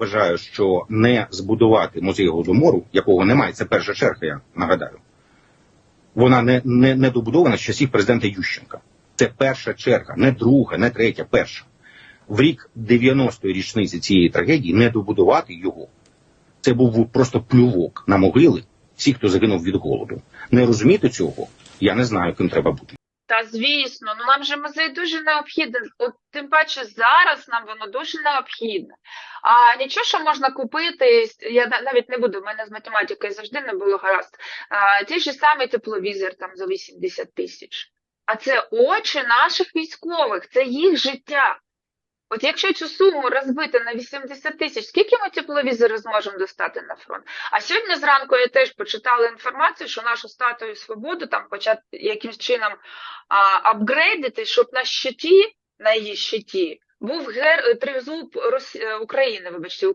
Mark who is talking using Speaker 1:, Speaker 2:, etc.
Speaker 1: Вважаю, що не збудувати музей голодомору, якого немає, це перша черга, я нагадаю. Вона не, не, не добудована з часів президента Ющенка. Це перша черга, не друга, не третя, перша. В рік 90-ї річниці цієї трагедії не добудувати його. Це був просто плювок на могили всіх, хто загинув від голоду. Не розуміти цього, я не знаю, ким треба бути.
Speaker 2: Та звісно, ну нам же музей дуже необхідний. От тим паче зараз нам воно дуже необхідне. А нічого, що можна купити, я навіть не буду, в мене з математикою завжди не було гаразд. А, ті ж самий тепловізор там за 80 тисяч. А це очі наших військових, це їх життя. От якщо цю суму розбити на 80 тисяч, скільки ми тепловізори зможемо достати на фронт? А сьогодні зранку я теж почитала інформацію, що нашу статую свободу там почати якимсь чином а, апгрейдити, щоб на щиті, на її щиті, був гер тризуб Рос... е, України, вибачте,